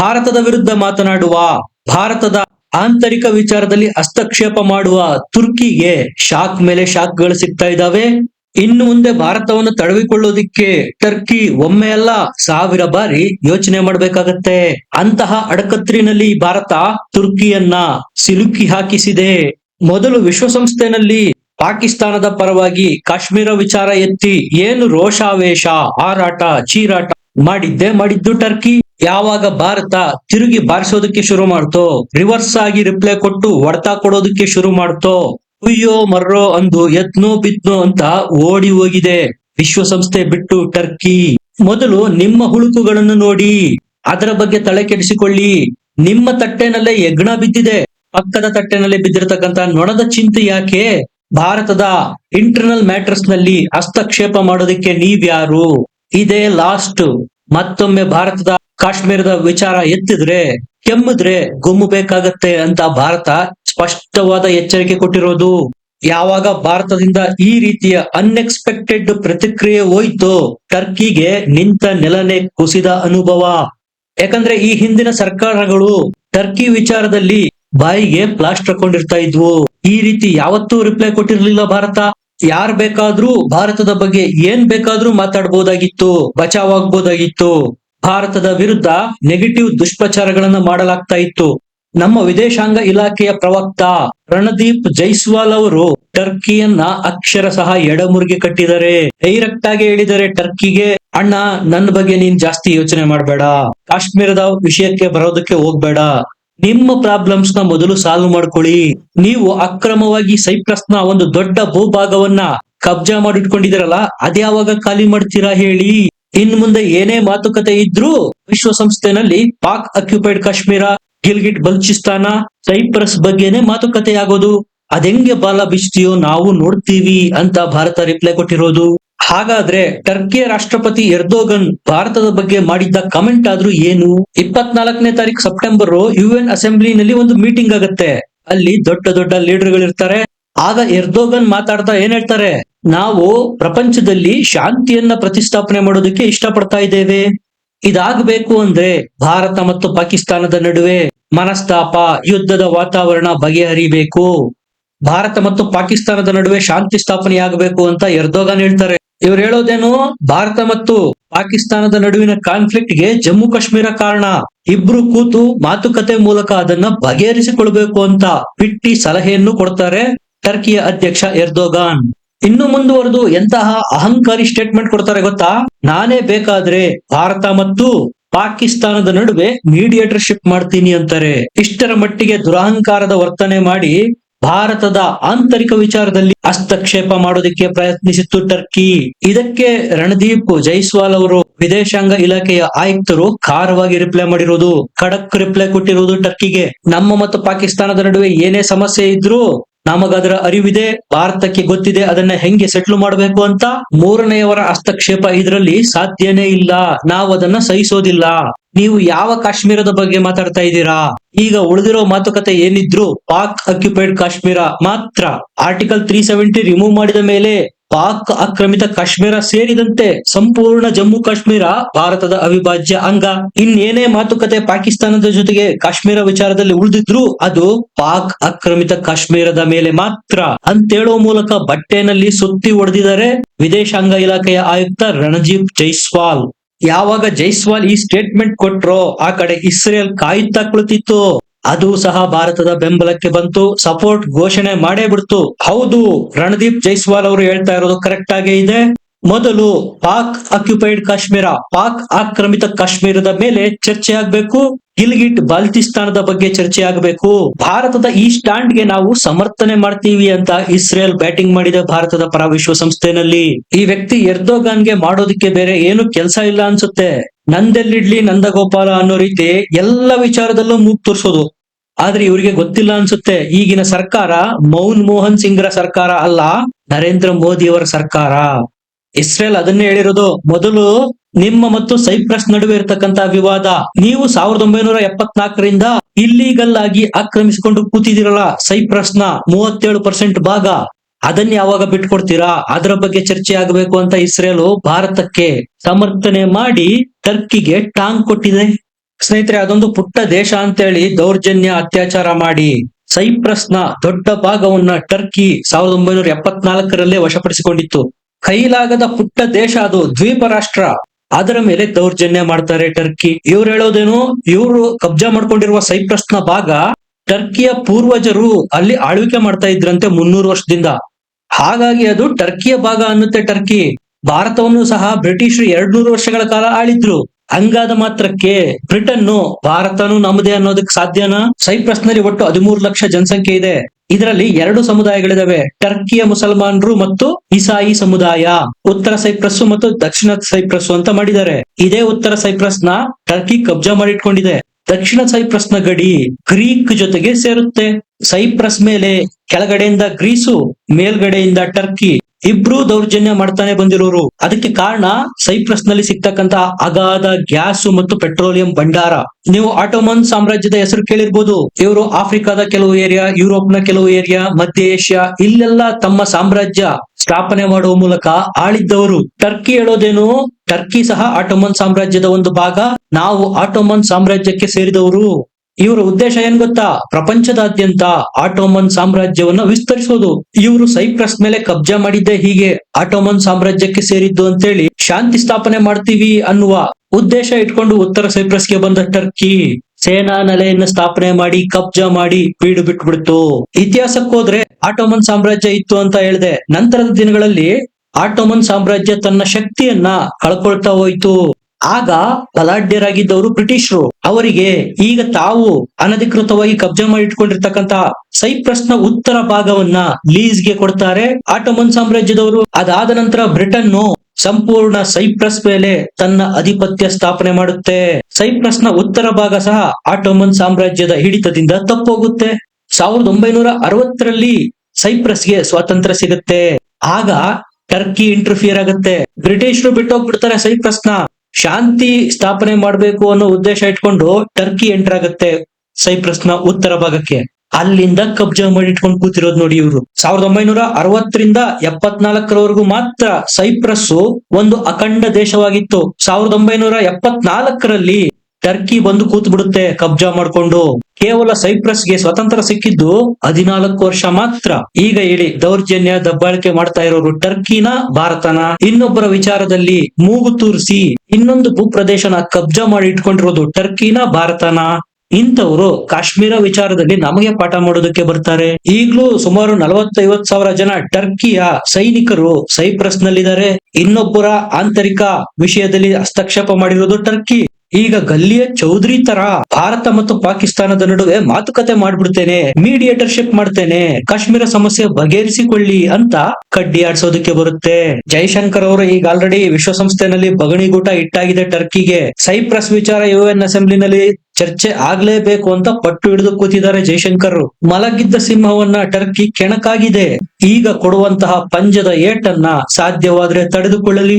ಭಾರತದ ವಿರುದ್ಧ ಮಾತನಾಡುವ, ಭಾರತದ ಆಂತರಿಕ ವಿಚಾರದಲ್ಲಿ ಹಸ್ತಕ್ಷೇಪ ಮಾಡುವ ತುರ್ಕಿಗೆ ಶಾಕ್ ಮೇಲೆ ಶಾಕ್ಗಳು ಸಿಗ್ತಾ ಇದ್ದಾವೆ. ಇನ್ನು ಮುಂದೆ ಭಾರತವನ್ನು ತಡವಿಕೊಳ್ಳೋದಿಕ್ಕೆ ಟರ್ಕಿ ಒಮ್ಮೆ ಅಲ್ಲ, ಸಾವಿರ ಬಾರಿ ಯೋಚನೆ ಮಾಡಬೇಕಾಗತ್ತೆ. ಅಂತಹ ಅಡಕತ್ರಿನಲ್ಲಿ ಭಾರತ ತುರ್ಕಿಯನ್ನ ಸಿಲುಕಿ ಹಾಕಿಸಿದೆ. ಮೊದಲು ವಿಶ್ವಸಂಸ್ಥೆನಲ್ಲಿ ಪಾಕಿಸ್ತಾನದ ಪರವಾಗಿ ಕಾಶ್ಮೀರ ವಿಚಾರ ಎತ್ತಿ ಏನು ರೋಷಾವೇಶ, ಹಾರಾಟ, ಚೀರಾಟ ಮಾಡಿದ್ದೆ, ಮಾಡಿದ್ದು ಟರ್ಕಿ ಯಾವಾಗ ಭಾರತ ತಿರುಗಿ ಬಾರಿಸೋದಕ್ಕೆ ಶುರು ಮಾಡ್ತೋ ರಿವರ್ಸ್ ಆಗಿ ರಿಪ್ಲೈ ಕೊಟ್ಟು ಹೊಡೆತ ಕೊಡೋದಕ್ಕೆ ಶುರು ಮಾಡ್ತೋ ಅಯ್ಯೋ ಮರ್ರೋ, ಅಂದು, ಎತ್ನೋ, ಬಿತ್ನೋ ಅಂತ ಓಡಿ ಹೋಗಿದೆ. ವಿಶ್ವಸಂಸ್ಥೆ ಬಿಟ್ಟು ಟರ್ಕಿ ಮೊದಲು ನಿಮ್ಮ ಹುಳುಕುಗಳನ್ನು ನೋಡಿ, ಅದರ ಬಗ್ಗೆ ತಲೆ ಕೆಡಿಸಿಕೊಳ್ಳಿ. ನಿಮ್ಮ ತಟ್ಟೆನಲ್ಲೇ ಯಜ್ಞ ಬಿದ್ದಿದೆ. ಪಕ್ಕದ ತಟ್ಟೆನಲ್ಲೇ ಬಿದ್ದಿರತಕ್ಕಂತ ನೊಣದ ಚಿಂತೆ ಯಾಕೆ? ಭಾರತದ ಇಂಟರ್ನಲ್ ಮ್ಯಾಟರ್ಸ್ನಲ್ಲಿ ಹಸ್ತಕ್ಷೇಪ ಮಾಡೋದಕ್ಕೆ ನೀವ್ಯಾರು? ಇದೇ ಲಾಸ್ಟ್ ಮತ್ತೊಮ್ಮೆ ಭಾರತದ ಕಾಶ್ಮೀರದ ವಿಚಾರ ಎತ್ತಿದ್ರೆ, ಕೆಮ್ಮಿದ್ರೆ ಗುಮ್ಮಬೇಕಾಗತ್ತೆ ಅಂತ ಭಾರತ ಸ್ಪಷ್ಟವಾದ ಎಚ್ಚರಿಕೆ ಕೊಟ್ಟಿರೋದು. ಯಾವಾಗ ಭಾರತದಿಂದ ಈ ರೀತಿಯ ಅನ್ಎಕ್ಸ್ಪೆಕ್ಟೆಡ್ ಪ್ರತಿಕ್ರಿಯೆ ಹೋಯ್ತೋ, ಟರ್ಕಿಗೆ ನಿಂತ ನೆಲನೆ ಕುಸಿದ ಅನುಭವ. ಯಾಕಂದ್ರೆ ಈ ಹಿಂದಿನ ಸರ್ಕಾರಗಳು ಟರ್ಕಿ ವಿಚಾರದಲ್ಲಿ ಬಾಯಿಗೆ ಪ್ಲಾಸ್ಟರ್ ಕೊಂಡಿರ್ತಾ ಇದ್ವು. ಈ ರೀತಿ ಯಾವತ್ತೂ ರಿಪ್ಲೈ ಕೊಟ್ಟಿರ್ಲಿಲ್ಲ ಭಾರತ. ಯಾರ್ ಬೇಕಾದ್ರೂ ಭಾರತದ ಬಗ್ಗೆ ಏನ್ ಬೇಕಾದ್ರೂ ಮಾತಾಡಬಹುದಾಗಿತ್ತು ಬಚಾವ್ ಆಗ್ಬೋದಾಗಿತ್ತು ಭಾರತದ ವಿರುದ್ಧ ನೆಗೆಟಿವ್ ದುಷ್ಪ್ರಚಾರಗಳನ್ನ ಮಾಡಲಾಗ್ತಾ ಇತ್ತು. ನಮ್ಮ ವಿದೇಶಾಂಗ ಇಲಾಖೆಯ ಪ್ರವಕ್ತ ರಣದೀಪ್ ಜೈಸ್ವಾಲ್ ಅವರು ಟರ್ಕಿಯನ್ನ ಅಕ್ಷರ ಸಹ ಎಡಮುರಿಗೆ ಕಟ್ಟಿದ್ದಾರೆ. ಡೈರೆಕ್ಟ್ ಆಗಿ ಹೇಳಿದರೆ ಟರ್ಕಿಗೆ, ಅಣ್ಣ ನನ್ನ ಬಗ್ಗೆ ನೀನ್ ಜಾಸ್ತಿ ಯೋಚನೆ ಮಾಡಬೇಡ. ಕಾಶ್ಮೀರದ ವಿಷಯಕ್ಕೆ ಬರೋದಕ್ಕೆ ಹೋಗ್ಬೇಡ. ನಿಮ್ಮ ಪ್ರಾಬ್ಲಮ್ಸ್ನ ಮೊದಲು ಸಾಲ್ವ್ ಮಾಡ್ಕೊಳ್ಳಿ. ನೀವು ಅಕ್ರಮವಾಗಿ ಸೈಪ್ರಸ್ನ ಒಂದು ದೊಡ್ಡ ಭೂಭಾಗವನ್ನ ಕಬ್ಜಾ ಮಾಡಿಟ್ಕೊಂಡಿದ್ದೀರಲ್ಲ, ಅದ್ಯಾವಾಗ ಖಾಲಿ ಮಾಡ್ತೀರಾ ಹೇಳಿ. ಇನ್ ಮುಂದೆ ಏನೇ ಮಾತುಕತೆ ಇದ್ರೂ ವಿಶ್ವಸಂಸ್ಥೆನಲ್ಲಿ ಪಾಕ್ ಅಕ್ಯುಪೈಡ್ ಕಾಶ್ಮೀರ, ಗಿಲ್ಗಿಟ್ ಬಲ್ಚಿಸ್ತಾನ ಸೈಪ್ರಸ್ ಬಗ್ಗೆನೆ ಮಾತುಕತೆ ಆಗೋದು ಅದೆಂಗೆ ಬಾಲ ಬಿಚ್ತಿಯೋ ನಾವು ನೋಡ್ತೀವಿ ಅಂತ ಭಾರತ ರಿಪ್ಲೈ ಕೊಟ್ಟಿರೋದು. ಹಾಗಾದ್ರೆ ಟರ್ಕಿಯ ರಾಷ್ಟ್ರಪತಿ ಎರ್ದೋಗನ್ ಭಾರತದ ಬಗ್ಗೆ ಮಾಡಿದ್ದ ಕಮೆಂಟ್ ಆದ್ರೂ ಏನು? ಇಪ್ಪತ್ನಾಲ್ಕನೇ ತಾರೀಕು ಸೆಪ್ಟೆಂಬರ್ ಯು ಎನ್ ಅಸೆಂಬ್ಲಿನಲ್ಲಿ ಒಂದು ಮೀಟಿಂಗ್ ಆಗತ್ತೆ. ಅಲ್ಲಿ ದೊಡ್ಡ ದೊಡ್ಡ ಲೀಡರ್ಗಳು ಇರ್ತಾರೆ ಆಗ ಎರ್ದೋಗನ್ ಮಾತಾಡ್ತಾ ಏನ್ ಹೇಳ್ತಾರೆ? ನಾವು ಪ್ರಪಂಚದಲ್ಲಿ ಶಾಂತಿಯನ್ನ ಪ್ರತಿಷ್ಠಾಪನೆ ಮಾಡೋದಕ್ಕೆ ಇಷ್ಟಪಡ್ತಾ ಇದ್ದೇವೆ. ಇದಾಗಬೇಕು ಅಂದ್ರೆ ಭಾರತ ಮತ್ತು ಪಾಕಿಸ್ತಾನದ ನಡುವೆ ಮನಸ್ತಾಪ, ಯುದ್ಧದ ವಾತಾವರಣ ಬಗೆಹರಿಬೇಕು. ಭಾರತ ಮತ್ತು ಪಾಕಿಸ್ತಾನದ ನಡುವೆ ಶಾಂತಿ ಸ್ಥಾಪನೆ ಆಗಬೇಕು ಅಂತ ಎರ್ದೋಗನ್ ಹೇಳ್ತಾರೆ. ಇವ್ರು ಹೇಳೋದೇನು, ಭಾರತ ಮತ್ತು ಪಾಕಿಸ್ತಾನದ ನಡುವಿನ ಕಾನ್ಫ್ಲಿಕ್ಟ್ಗೆ ಜಮ್ಮು ಕಾಶ್ಮೀರ ಕಾರಣ. ಇಬ್ರು ಕೂತು ಮಾತುಕತೆ ಮೂಲಕ ಅದನ್ನ ಬಗೆಹರಿಸಿಕೊಳ್ಬೇಕು ಅಂತ ಬಿಟ್ಟಿ ಸಲಹೆಯನ್ನು ಕೊಡ್ತಾರೆ ಟರ್ಕಿಯ ಅಧ್ಯಕ್ಷ ಎರ್ದೋಗಾನ್. ಇನ್ನು ಮುಂದುವರೆದು ಎಂತಹ ಅಹಂಕಾರಿ ಸ್ಟೇಟ್ಮೆಂಟ್ ಕೊಡ್ತಾರೆ ಗೊತ್ತಾ? ನಾನೇ ಬೇಕಾದ್ರೆ ಭಾರತ ಮತ್ತು ಪಾಕಿಸ್ತಾನದ ನಡುವೆ ಮೀಡಿಯೇಟರ್ಶಿಪ್ ಮಾಡ್ತೀನಿ ಅಂತಾರೆ. ಇಷ್ಟರ ಮಟ್ಟಿಗೆ ದುರಹಂಕಾರದ ವರ್ತನೆ ಮಾಡಿ ಭಾರತದ ಆಂತರಿಕ ವಿಚಾರದಲ್ಲಿ ಹಸ್ತಕ್ಷೇಪ ಮಾಡೋದಕ್ಕೆ ಪ್ರಯತ್ನಿಸಿತ್ತು ಟರ್ಕಿ. ಇದಕ್ಕೆ ರಣದೀಪ್ ಜೈಸ್ವಾಲ್ ಅವರು ವಿದೇಶಾಂಗ ಇಲಾಖೆಯ ಆಯುಕ್ತರು ಖಾರವಾಗಿ ರಿಪ್ಲೈ ಮಾಡಿರೋದು ಖಡಕ್ ರಿಪ್ಲೈ ಕೊಟ್ಟಿರುವುದು ಟರ್ಕಿಗೆ. ನಮ್ಮ ಮತ್ತು ಪಾಕಿಸ್ತಾನದ ನಡುವೆ ಏನೇ ಸಮಸ್ಯೆ ಇದ್ರೂ ನಮಗದರ ಅರಿವಿದೆ, ಭಾರತಕ್ಕೆ ಗೊತ್ತಿದೆ, ಅದನ್ನ ಹೆಂಗೆ ಸೆಟ್ಲ್ ಮಾಡಬೇಕು ಅಂತ ಮೂರನೆಯವರ ಹಸ್ತಕ್ಷೇಪ ಇದರಲ್ಲಿ ಸಾಧ್ಯನೇ ಇಲ್ಲ. ನಾವು ಅದನ್ನ ಸಹಿಸೋದಿಲ್ಲ. ನೀವು ಯಾವ ಕಾಶ್ಮೀರದ ಬಗ್ಗೆ ಮಾತಾಡ್ತಾ ಇದ್ದೀರಾ? ಈಗ ಉಳಿದಿರೋ ಮಾತುಕತೆ ಏನಿದ್ರು ಪಾಕ್ ಅಕ್ಯುಪೈಡ್ ಕಾಶ್ಮೀರ ಮಾತ್ರ. ಆರ್ಟಿಕಲ್ ತ್ರೀ ಸೆವೆಂಟಿ ರಿಮೂವ್ ಮಾಡಿದ ಮೇಲೆ ಪಾಕ್ ಆಕ್ರಮಿತ ಕಾಶ್ಮೀರ ಸೇರಿದಂತೆ ಸಂಪೂರ್ಣ ಜಮ್ಮು ಕಾಶ್ಮೀರ ಭಾರತದ ಅವಿಭಾಜ್ಯ ಅಂಗ. ಇನ್ನೇನೇ ಮಾತುಕತೆ ಪಾಕಿಸ್ತಾನದ ಜೊತೆಗೆ ಕಾಶ್ಮೀರ ವಿಚಾರದಲ್ಲಿ ಉಳಿದಿದ್ರು ಅದು ಪಾಕ್ ಆಕ್ರಮಿತ ಕಾಶ್ಮೀರದ ಮೇಲೆ ಮಾತ್ರ. ಅಂತೇಳೋ ಮೂಲಕ ಬಟ್ಟೆನಲ್ಲಿ ಸುತ್ತಿ ಹೊಡೆದಿದ್ದಾರೆ ವಿದೇಶಾಂಗ ಇಲಾಖೆಯ ಆಯುಕ್ತ ರಣಜೀವ್ ಜೈಸ್ವಾಲ್. ಯಾವಾಗ ಜೈಸ್ವಾಲ್ ಈ ಸ್ಟೇಟ್ಮೆಂಟ್ ಕೊಟ್ರೋ ಆ ಕಡೆ ಇಸ್ರೇಲ್ ಕಾಯುತ್ತಾ ಕುಳಿತಿತ್ತು? ಅದು ಸಹ ಭಾರತದ ಬೆಂಬಲಕ್ಕೆ ಬಂತು. ಸಪೋರ್ಟ್ ಘೋಷಣೆ ಮಾಡೇ ಬಿಡ್ತು. ಹೌದು, ರಣದೀಪ್ ಜೈಸ್ವಾಲ್ ಅವರು ಹೇಳ್ತಾ ಇರೋದು ಕರೆಕ್ಟ್ ಆಗೇ ಇದೆ. ಮೊದಲು ಪಾಕ್ ಅಕ್ಯುಪೈಡ್ ಕಾಶ್ಮೀರ, ಪಾಕ್ ಆಕ್ರಮಿತ ಕಾಶ್ಮೀರದ ಮೇಲೆ ಚರ್ಚೆ ಆಗ್ಬೇಕು. ಗಿಲ್ಗಿಟ್ ಬಾಲ್ಟಿಸ್ತಾನದ ಬಗ್ಗೆ ಚರ್ಚೆ ಆಗಬೇಕು. ಭಾರತದ ಈ ಸ್ಟ್ಯಾಂಡ್ಗೆ ನಾವು ಸಮರ್ಥನೆ ಮಾಡ್ತೀವಿ ಅಂತ ಇಸ್ರೇಲ್ ಬ್ಯಾಟಿಂಗ್ ಮಾಡಿದ ಭಾರತದ ಪರ ವಿಶ್ವಸಂಸ್ಥೆನಲ್ಲಿ. ಈ ವ್ಯಕ್ತಿ ಎರ್ದೋಗಾನ್ಗೆ ಮಾಡೋದಕ್ಕೆ ಬೇರೆ ಏನು ಕೆಲಸ ಇಲ್ಲ ಅನ್ಸುತ್ತೆ. ನಂದೆಲ್ಲಿಡ್ಲಿ ನಂದಗೋಪಾಲ ಅನ್ನೋ ರೀತಿ ಎಲ್ಲ ವಿಚಾರದಲ್ಲೂ ಮೂಗ್ ತೋರಿಸೋದು. ಆದ್ರೆ ಇವರಿಗೆ ಗೊತ್ತಿಲ್ಲ ಅನ್ಸುತ್ತೆ, ಈಗಿನ ಸರ್ಕಾರ ಮೌನ್ ಮೋಹನ್ ಸಿಂಗ್ರ ಸರ್ಕಾರ ಅಲ್ಲ, ನರೇಂದ್ರ ಮೋದಿಯವರ ಸರ್ಕಾರ. ಇಸ್ರೇಲ್ ಅದನ್ನೇ ಹೇಳಿರೋದು, ಮೊದಲು ನಿಮ್ಮ ಮತ್ತು ಸೈಪ್ರಸ್ ನಡುವೆ ಇರತಕ್ಕಂತ ವಿವಾದ, ನೀವು ಸಾವಿರದ ಒಂಬೈನೂರ ಎಪ್ಪತ್ನಾಲ್ಕರಿಂದ ಇಲ್ಲೀಗಲ್ ಆಗಿ ಆಕ್ರಮಿಸಿಕೊಂಡು ಕೂತಿದಿರಲ್ಲ ಸೈಪ್ರಸ್ನ ಮೂವತ್ತೇಳು ಪರ್ಸೆಂಟ್ ಭಾಗ, ಅದನ್ನ ಯಾವಾಗ ಬಿಟ್ಕೊಡ್ತೀರಾ? ಅದರ ಬಗ್ಗೆ ಚರ್ಚೆ ಆಗಬೇಕು ಅಂತ ಇಸ್ರೇಲ್ ಭಾರತಕ್ಕೆ ಸಮರ್ಥನೆ ಮಾಡಿ, ಟರ್ಕಿಗೆ ಟಾಂಗ್ ಕೊಟ್ಟಿದೆ. ಸ್ನೇಹಿತರೆ, ಅದೊಂದು ಪುಟ್ಟ ದೇಶ ಅಂತೇಳಿ ದೌರ್ಜನ್ಯ, ಅತ್ಯಾಚಾರ ಮಾಡಿ ಸೈಪ್ರಸ್ನ ದೊಡ್ಡ ಭಾಗವನ್ನ ಟರ್ಕಿ ಸಾವಿರದ ಒಂಬೈನೂರ ಎಪ್ಪತ್ನಾಲ್ಕರಲ್ಲೇ ವಶಪಡಿಸಿಕೊಂಡಿತ್ತು. ಕೈಲಾಗದ ಪುಟ್ಟ ದೇಶ ಅದು ದ್ವೀಪ ರಾಷ್ಟ್ರ. ಅದರ ಮೇಲೆ ದೌರ್ಜನ್ಯ ಮಾಡ್ತಾರೆ ಟರ್ಕಿ. ಇವ್ರು ಹೇಳೋದೇನು? ಇವರು ಕಬ್ಜಾ ಮಾಡ್ಕೊಂಡಿರುವ ಸೈಪ್ರಸ್ನ ಭಾಗ ಟರ್ಕಿಯ ಪೂರ್ವಜರು ಅಲ್ಲಿ ಆಳ್ವಿಕೆ ಮಾಡ್ತಾ ಇದ್ರಂತೆ ಮುನ್ನೂರು ವರ್ಷದಿಂದ. ಹಾಗಾಗಿ ಅದು ಟರ್ಕಿಯ ಭಾಗ ಅನ್ನುತ್ತೆ ಟರ್ಕಿ. ಭಾರತವನ್ನು ಸಹ ಬ್ರಿಟಿಷರು ಎರಡ್ ನೂರು ವರ್ಷಗಳ ಕಾಲ ಆಳಿದ್ರು. ಹಂಗಾದ ಮಾತ್ರಕ್ಕೆ ಬ್ರಿಟನ್ ಭಾರತನು ನಮ್ಮದೇ ಅನ್ನೋದಕ್ಕೆ ಸಾಧ್ಯನಾ? ಸೈಪ್ರಸ್ನಲ್ಲಿ ಒಟ್ಟು ಹದಿಮೂರು ಲಕ್ಷ ಜನಸಂಖ್ಯೆ ಇದೆ. ಇದರಲ್ಲಿ ಎರಡು ಸಮುದಾಯಗಳಿದಾವೆ, ಟರ್ಕಿಯ ಮುಸಲ್ಮಾನರು ಮತ್ತು ಇಸಾಯಿ ಸಮುದಾಯ. ಉತ್ತರ ಸೈಪ್ರಸ್ ಮತ್ತು ದಕ್ಷಿಣ ಸೈಪ್ರಸ್ ಅಂತ ಮಾಡಿದ್ದಾರೆ. ಇದೇ ಉತ್ತರ ಸೈಪ್ರಸ್ನ ಟರ್ಕಿ ಕಬ್ಜಾ ಮಾಡಿಟ್ಕೊಂಡಿದೆ. ದಕ್ಷಿಣ ಸೈಪ್ರಸ್ನ ಗಡಿ ಗ್ರೀಕ್ ಜೊತೆಗೆ ಸೇರುತ್ತೆ. ಸೈಪ್ರಸ್ ಮೇಲೆ ಕೆಳಗಡೆಯಿಂದ ಗ್ರೀಸು, ಮೇಲ್ಗಡೆಯಿಂದ ಟರ್ಕಿ. ಇಬ್ರು ದೌರ್ಜನ್ಯ ಮಾಡ್ತಾನೆ ಬಂದಿರೋರು. ಅದಕ್ಕೆ ಕಾರಣ ಸೈಪ್ರಸ್ನಲ್ಲಿ ಸಿಗ್ತಕ್ಕಂತ ಅಗಾಧ ಗ್ಯಾಸ್ ಮತ್ತು ಪೆಟ್ರೋಲಿಯಂ ಭಂಡಾರ. ನೀವು ಆಟೋಮನ್ ಸಾಮ್ರಾಜ್ಯದ ಹೆಸರು ಕೇಳಿರ್ಬೋದು. ಇವರು ಆಫ್ರಿಕಾದ ಕೆಲವು ಏರಿಯಾ ಯುರೋಪ್ನ ಕೆಲವು ಏರಿಯಾ, ಮಧ್ಯ ಏಷ್ಯಾ, ಇಲ್ಲೆಲ್ಲ ತಮ್ಮ ಸಾಮ್ರಾಜ್ಯ ಸ್ಥಾಪನೆ ಮಾಡುವ ಮೂಲಕ ಆಳಿದ್ದವರು. ಟರ್ಕಿ ಹೇಳೋದೇನು? ಟರ್ಕಿ ಸಹ ಆಟೋಮನ್ ಸಾಮ್ರಾಜ್ಯದ ಒಂದು ಭಾಗ. ನಾವು ಆಟೋಮನ್ ಸಾಮ್ರಾಜ್ಯಕ್ಕೆ ಸೇರಿದವರು. ಇವರ ಉದ್ದೇಶ ಏನ್ ಗೊತ್ತಾ? ಪ್ರಪಂಚದಾದ್ಯಂತ ಆಟೋಮನ್ ಸಾಮ್ರಾಜ್ಯವನ್ನ ವಿಸ್ತರಿಸೋದು. ಇವರು ಸೈಪ್ರಸ್ ಮೇಲೆ ಕಬ್ಜಾ ಮಾಡಿದ್ದೆ ಹೀಗೆ ಆಟೋಮನ್ ಸಾಮ್ರಾಜ್ಯಕ್ಕೆ ಸೇರಿದ್ದು ಅಂತೇಳಿ ಶಾಂತಿ ಸ್ಥಾಪನೆ ಮಾಡ್ತೀವಿ ಅನ್ನುವ ಉದ್ದೇಶ ಇಟ್ಕೊಂಡು ಉತ್ತರ ಸೈಪ್ರಸ್ಗೆ ಬಂದ ಟರ್ಕಿ ಸೇನಾ ನೆಲೆಯನ್ನ ಸ್ಥಾಪನೆ ಮಾಡಿ, ಕಬ್ಜಾ ಮಾಡಿ ಬೀಡು ಬಿಟ್ಬಿಡ್ತು. ಇತಿಹಾಸಕ್ಕೋದ್ರೆ ಆಟೋಮನ್ ಸಾಮ್ರಾಜ್ಯ ಇತ್ತು ಅಂತ ಹೇಳಿದೆ. ನಂತರದ ದಿನಗಳಲ್ಲಿ ಆಟೋಮನ್ ಸಾಮ್ರಾಜ್ಯ ತನ್ನ ಶಕ್ತಿಯನ್ನ ಕಳ್ಕೊಳ್ತಾ ಹೋಯ್ತು. ಆಗ ಬಲಾಢ್ಯರಾಗಿದ್ದವರು ಬ್ರಿಟಿಷರು. ಅವರಿಗೆ ಈಗ ತಾವು ಅನಧಿಕೃತವಾಗಿ ಕಬ್ಜೆ ಮಾಡಿ ಇಟ್ಕೊಂಡಿರ್ತಕ್ಕಂತ ಸೈಪ್ರಸ್ನ ಉತ್ತರ ಭಾಗವನ್ನ ಲೀಸ್ಗೆ ಕೊಡ್ತಾರೆ. ಆಟೋಮನ್ ಸಾಮ್ರಾಜ್ಯದವರು ಅದಾದ ನಂತರ ಬ್ರಿಟನ್ ಸಂಪೂರ್ಣ ಸೈಪ್ರಸ್ ಮೇಲೆ ತನ್ನ ಅಧಿಪತ್ಯ ಸ್ಥಾಪನೆ ಮಾಡುತ್ತೆ. ಸೈಪ್ರಸ್ನ ಉತ್ತರ ಭಾಗ ಸಹ ಆಟೋಮನ್ ಸಾಮ್ರಾಜ್ಯದ ಹಿಡಿತದಿಂದ ತಪ್ಪೋಗುತ್ತೆ. ಸಾವಿರದ ಒಂಬೈನೂರ ಅರವತ್ತರಲ್ಲಿ ಸೈಪ್ರಸ್ಗೆ ಸ್ವಾತಂತ್ರ್ಯ ಸಿಗುತ್ತೆ. ಆಗ ಟರ್ಕಿ ಇಂಟರ್ಫಿಯರ್ ಆಗುತ್ತೆ. ಬ್ರಿಟಿಷರು ಬಿಟ್ಟೋಗ್ಬಿಡ್ತಾರೆ ಸೈಪ್ರಸ್ನ ಶಾಂತಿ ಸ್ಥಾಪನೆ ಮಾಡಬೇಕು ಅನ್ನೋ ಉದ್ದೇಶ ಇಟ್ಕೊಂಡು ಟರ್ಕಿ ಎಂಟರ್ ಆಗುತ್ತೆ ಸೈಪ್ರಸ್ನ ಉತ್ತರ ಭಾಗಕ್ಕೆ. ಅಲ್ಲಿಂದ ಕಬ್ಜಾ ಮಾಡಿ ಇಟ್ಕೊಂಡು ಕೂತಿರೋದು ನೋಡಿ ಇವರು. ಸಾವಿರದ ಒಂಬೈನೂರ ಅರವತ್ತರಿಂದ ಎಪ್ಪತ್ನಾಲ್ಕರವರೆಗೂ ಮಾತ್ರ ಸೈಪ್ರಸ್ ಒಂದು ಅಖಂಡ ದೇಶವಾಗಿತ್ತು. ಸಾವಿರದ ಒಂಬೈನೂರ ಎಪ್ಪತ್ನಾಲ್ಕರಲ್ಲಿ ಟರ್ಕಿ ಬಂದು ಕೂತ್ ಬಿಡುತ್ತೆ ಕಬ್ಜಾ ಮಾಡ್ಕೊಂಡು. ಕೇವಲ ಸೈಪ್ರಸ್ಗೆ ಸ್ವತಂತ್ರ ಸಿಕ್ಕಿದ್ದು ಹದಿನಾಲ್ಕು ವರ್ಷ ಮಾತ್ರ. ಈಗ ಹೇಳಿ, ದೌರ್ಜನ್ಯ, ದಬ್ಬಾಳಿಕೆ ಮಾಡ್ತಾ ಇರೋರು ಟರ್ಕಿನ, ಭಾರತನ? ಇನ್ನೊಬ್ಬರ ವಿಚಾರದಲ್ಲಿ ಮೂಗು ತೂರಿಸಿ, ಇನ್ನೊಂದು ಭೂಪ್ರದೇಶನ ಕಬ್ಜಾ ಮಾಡಿ ಇಟ್ಕೊಂಡಿರೋದು ಟರ್ಕಿನ, ಭಾರತನ? ಇಂಥವ್ರು ಕಾಶ್ಮೀರ ವಿಚಾರದಲ್ಲಿ ನಮಗೆ ಪಾಠ ಮಾಡೋದಕ್ಕೆ ಬರ್ತಾರೆ. ಈಗ್ಲೂ ಸುಮಾರು ನಲವತ್ತೈವತ್ ಸಾವಿರ ಜನ ಟರ್ಕಿಯ ಸೈನಿಕರು ಸೈಪ್ರಸ್ ನಲ್ಲಿದ್ದಾರೆ ಇನ್ನೊಬ್ಬರ ಆಂತರಿಕ ವಿಷಯದಲ್ಲಿ ಹಸ್ತಕ್ಷೇಪ ಮಾಡಿರೋದು ಟರ್ಕಿ. ಈಗ ಗಲ್ಲಿಯ ಚೌಧರಿ ತರ ಭಾರತ ಮತ್ತು ಪಾಕಿಸ್ತಾನದ ನಡುವೆ ಮಾತುಕತೆ ಮಾಡ್ಬಿಡ್ತೇನೆ ಮೀಡಿಯೇಟರ್ಶಿಪ್ ಮಾಡ್ತೇನೆ, ಕಾಶ್ಮೀರ ಸಮಸ್ಯೆ ಬಗೆಹರಿಸಿಕೊಳ್ಳಿ ಅಂತ ಕಡ್ಡಿ ಆಡ್ಸೋದಕ್ಕೆ ಬರುತ್ತೆ. ಜೈಶಂಕರ್ ಅವರು ಈಗ ಆಲ್ರೆಡಿ ವಿಶ್ವಸಂಸ್ಥೆನಲ್ಲಿ ಬಗಣಿಗೂಟ ಇಟ್ಟಾಗಿದೆ ಟರ್ಕಿಗೆ. ಸೈಪ್ರಸ್ ವಿಚಾರ ಯು ಎನ್ ಅಸೆಂಬ್ಲಿನಲ್ಲಿ ಚರ್ಚೆ ಆಗ್ಲೇಬೇಕು ಅಂತ ಪಟ್ಟು ಹಿಡಿದು ಕೂತಿದ್ದಾರೆ ಜೈಶಂಕರ್. ಮಲಗಿದ್ದ ಸಿಂಹವನ್ನ ಟರ್ಕಿ ಕೆಣಕಾಗಿದೆ. ಈಗ ಕೊಡುವಂತಹ ಪಂಜದ ಏಟನ್ನ ಸಾಧ್ಯವಾದ್ರೆ ತಡೆದುಕೊಳ್ಳಲಿ.